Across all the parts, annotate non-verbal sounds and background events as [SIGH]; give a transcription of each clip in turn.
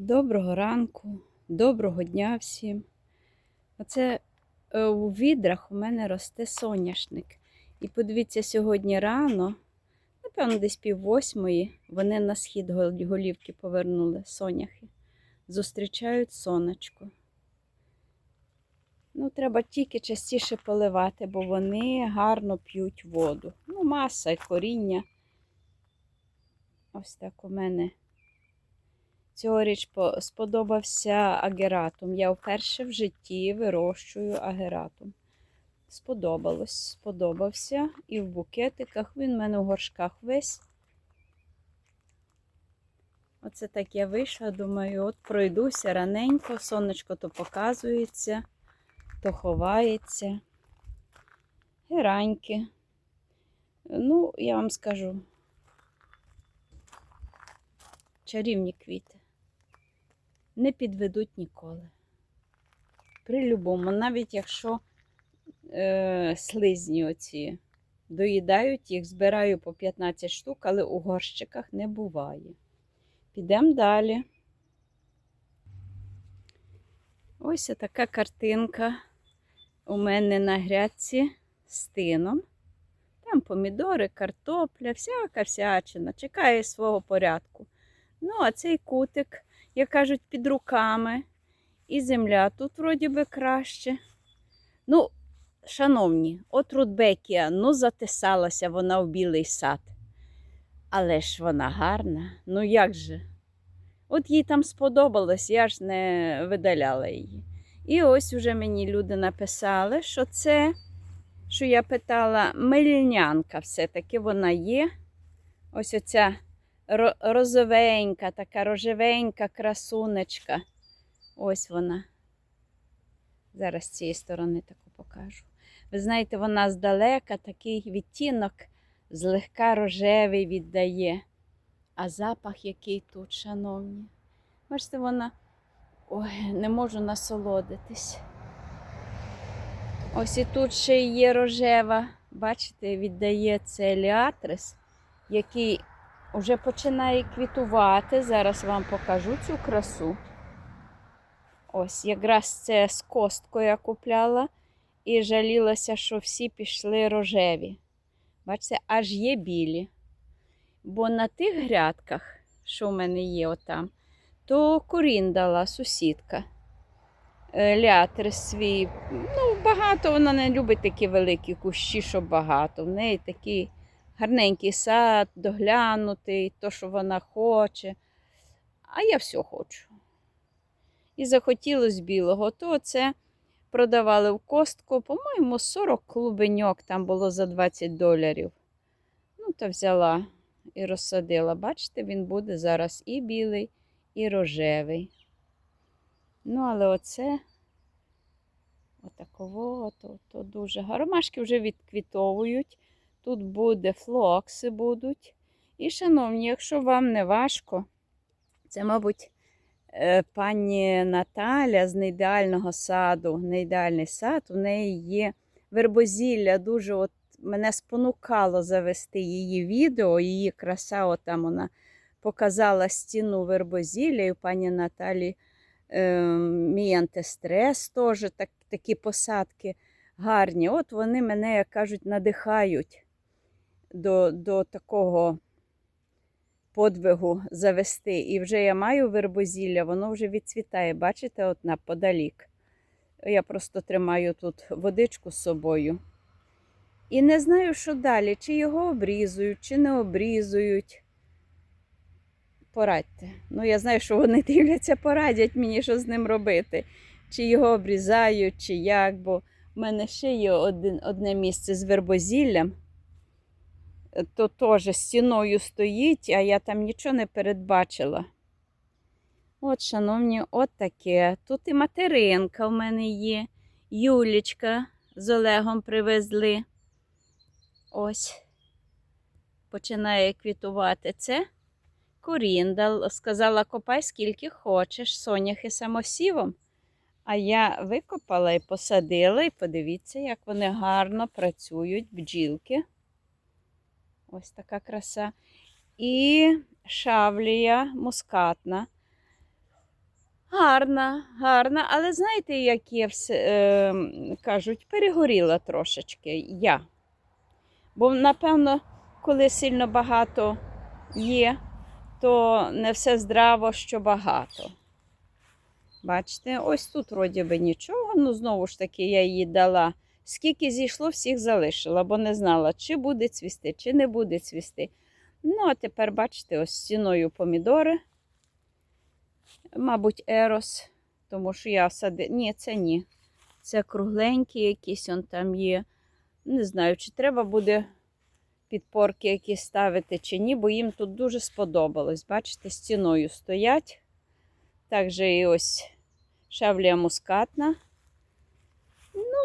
Доброго ранку, доброго дня всім. Оце е, у відрах у мене росте соняшник. І подивіться, сьогодні рано, напевно, десь пів восьмої, вони на схід голівки повернули соняхи. Зустрічають сонечко. Ну, треба тільки частіше поливати, бо вони гарно п'ють воду. Ну, маса і коріння. Ось так у мене. Цьогоріч сподобався агератум. Я вперше в житті вирощую агератум. Сподобалось, сподобався. І в букетиках він в мене в горшках весь. Оце так я вийшла, думаю, от пройдуся раненько, сонечко то показується, то ховається. Гераньки. Ну, я вам скажу. Чарівні квіти не підведуть ніколи. При любому, навіть якщо е, слизні оці доїдають їх, збираю по 15 штук, але у горщиках не буває. Підемо далі. Ось така картинка у мене на грядці з тином. Там помідори, картопля, всяка всячина. Чекає свого порядку. Ну, а цей кутик як кажуть, під руками. І земля тут вроді би краще. Ну, шановні, от Рудбекія, ну затисалася вона в білий сад. Але ж вона гарна. Ну як же? От їй там сподобалось, я ж не видаляла її. І ось уже мені люди написали, що це, що я питала, мельнянка все-таки вона є. Ось оця розовенька, така рожевенька красунечка. Ось вона. Зараз з цієї сторони таку покажу. Ви знаєте, вона здалека такий відтінок злегка рожевий віддає. А запах який тут, шановні. Бачите, вона. Ой, не можу насолодитись. Ось і тут ще є рожева. Бачите, віддає це еліатрис, який вже починає квітувати. Зараз вам покажу цю красу. Ось, якраз це з косткою я купляла і жалілася, що всі пішли рожеві. Бачите, аж є білі. Бо на тих грядках, що в мене є отам, то коріндала сусідка. Е, Лятр свій. Ну, багато вона не любить такі великі кущі, щоб багато. В неї такий гарненький сад, доглянутий, то, що вона хоче. А я все хочу. І захотілося білого, то це продавали в костку, по-моєму, 40 клубеньок там було за 20 доларів. Ну, то взяла і розсадила. Бачите, він буде зараз і білий, і рожевий. Ну, але оце отаково, то, то дуже. Ромашки вже відквітовують. Тут буде флокси будуть. І, шановні, якщо вам не важко, це, мабуть, е, пані Наталя з неідеального саду, неідеальний сад, у неї є вербозілля. Дуже от мене спонукало завести її відео, її краса, от вона показала стіну вербозілля, і у пані Наталі е, мій антистрес теж так, такі посадки гарні. От вони мене, як кажуть, надихають до, до такого подвигу завести. І вже я маю вербозілля, воно вже відцвітає. Бачите, от наподалік. Я просто тримаю тут водичку з собою. І не знаю, що далі, чи його обрізують, чи не обрізують. Порадьте. Ну, я знаю, що вони [LAUGHS] дивляться, порадять мені, що з ним робити. Чи його обрізають, чи як, бо в мене ще є один, одне місце з вербозіллям то теж стіною стоїть, а я там нічого не передбачила. От, шановні, от таке. Тут і материнка в мене є. Юлічка з Олегом привезли. Ось. Починає квітувати це. Коріндал. Сказала, копай скільки хочеш, соняхи самосівом. А я викопала і посадила, і подивіться, як вони гарно працюють, бджілки. Ось така краса. І шавлія мускатна. Гарна, гарна, але знаєте, як є все, е, кажуть, перегоріла трошечки я. Бо, напевно, коли сильно багато є, то не все здраво, що багато. Бачите, ось тут вроді би нічого. Ну, знову ж таки, я її дала. Скільки зійшло, всіх залишила, бо не знала, чи буде цвісти, чи не буде цвісти. Ну, а тепер, бачите, ось стіною помідори. Мабуть, ерос, тому що я сади. Ні, це ні. Це кругленькі якісь он там є. Не знаю, чи треба буде підпорки якісь ставити, чи ні, бо їм тут дуже сподобалось. Бачите, стіною стоять. Також і ось шавлія мускатна.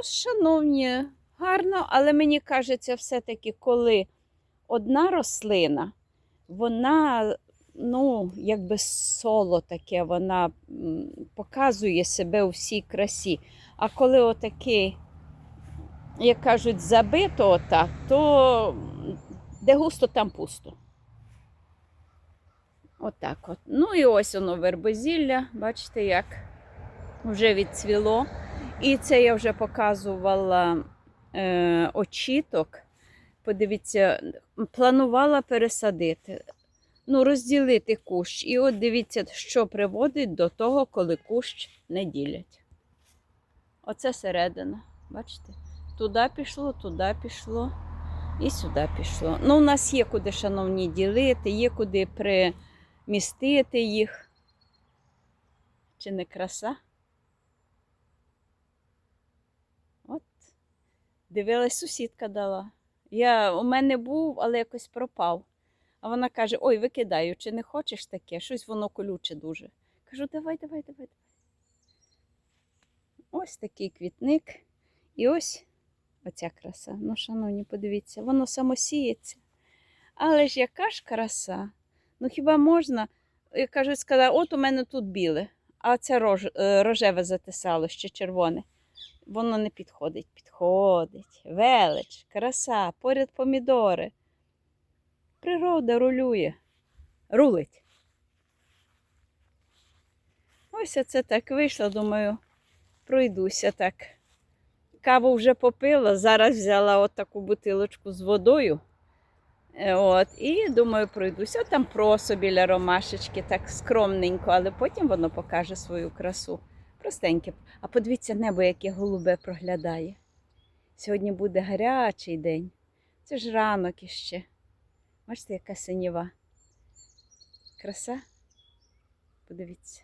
Шановні, гарно, але мені кажеться, все-таки, коли одна рослина, вона, ну, якби соло таке, вона показує себе у всій красі. А коли отакий, як кажуть, забито отак, то де густо, там пусто. Отак от. Ну і ось воно вербозілля, бачите, як вже відцвіло. І це я вже показувала е, очіток. Подивіться, планувала пересадити, ну, розділити кущ. І от дивіться, що приводить до того, коли кущ не ділять. Оце середина. Бачите? Туди пішло, туди пішло і сюди пішло. Ну, у нас є куди, шановні, ділити, є куди примістити їх. Чи не краса? От. Дивилась, сусідка дала. Я, у мене був, але якось пропав. А вона каже: Ой, викидаю, чи не хочеш таке? Щось воно колюче дуже. Кажу, давай, давай, давай, давай. Ось такий квітник. І ось оця краса. Ну, шановні, подивіться, воно самосіється. Але ж яка ж краса? Ну хіба можна, як кажуть, сказати, от у мене тут біле, а це рож, е, рожеве затисало, ще червоне. Воно не підходить. Підходить. Велич, краса, поряд помідори. Природа рулює. Рулить. Ось це так вийшло, думаю, пройдуся так. Каву вже попила, зараз взяла от таку бутилочку з водою. Е, От, і думаю, пройдуся там просто біля ромашечки, так скромненько, але потім воно покаже свою красу. Простеньке. А подивіться, небо, яке голубе проглядає. Сьогодні буде гарячий день. Це ж ранок іще. Бачите, яка синіва. Краса? Подивіться.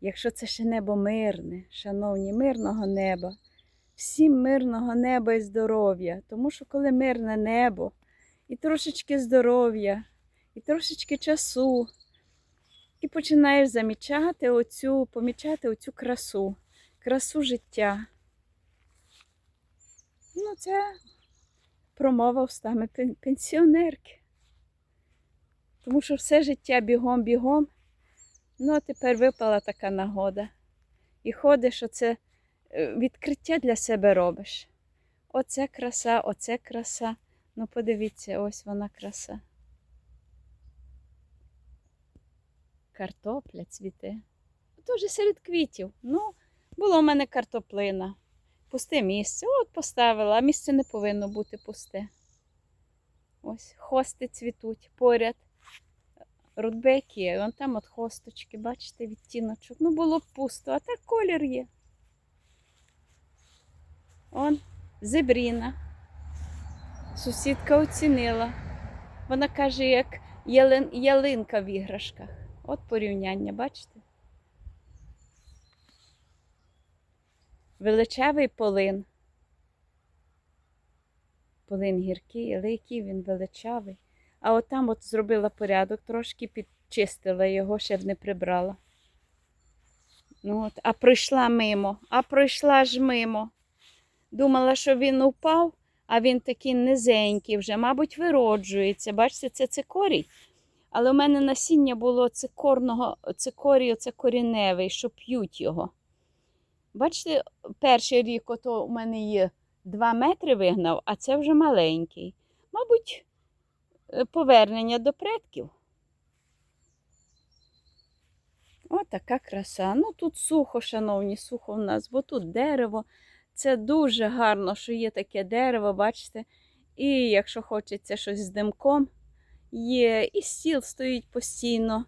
Якщо це ще небо мирне, шановні, мирного неба, всім мирного неба і здоров'я. Тому що коли мирне небо, і трошечки здоров'я, і трошечки часу, і починаєш замічати оцю, помічати оцю красу, красу життя. Ну, це промова устами пенсіонерки. Тому що все життя бігом-бігом. Ну, а тепер випала така нагода. І ходиш, оце е, відкриття для себе робиш. Оце краса, оце краса. Ну, подивіться, ось вона краса. Картопля цвіте. Тоже серед квітів. Ну, було в мене картоплина. Пусте місце. От поставила, а місце не повинно бути пусте. Ось хости цвітуть поряд. Рудбеки, вон там от хосточки, бачите, відтіночок. Ну, було б пусто, а так колір є. Он зебріна. Сусідка оцінила. Вона каже, як ялин, ялинка в іграшках. От порівняння, бачите? Величавий полин. Полин гіркий, але який він величавий. А от там от зробила порядок, трошки підчистила його, ще б не прибрала. Ну от, а пройшла мимо, а пройшла ж мимо. Думала, що він упав, а він такий низенький вже, мабуть, вироджується. Бачите, це цикорій. Але у мене насіння було цикорного, цикорій, оце коріневий, що п'ють його. Бачите, перший рік ото у мене є 2 метри вигнав, а це вже маленький. Мабуть, е, повернення до предків. О, така краса. Ну тут сухо, шановні, сухо в нас, бо тут дерево. Це дуже гарно, що є таке дерево, бачите. І якщо хочеться щось з димком, є, і стіл стоїть постійно.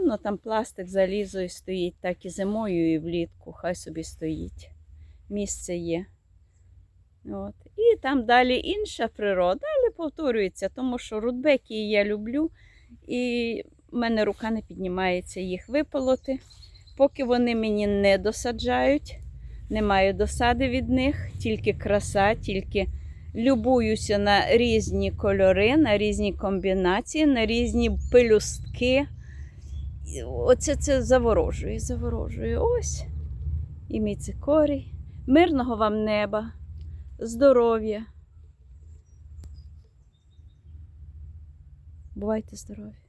Ну, там пластик залізо і стоїть, так і зимою, і влітку, хай собі стоїть. Місце є. От. І там далі інша природа, але повторюється, тому що рудбеки я люблю, і в мене рука не піднімається їх виполоти. Поки вони мені не досаджають, немає досади від них, тільки краса, тільки любуюся на різні кольори, на різні комбінації, на різні пелюстки. Оце це заворожує, заворожує. Ось. І мій цикорій. Мирного вам неба, здоров'я. Бувайте здорові!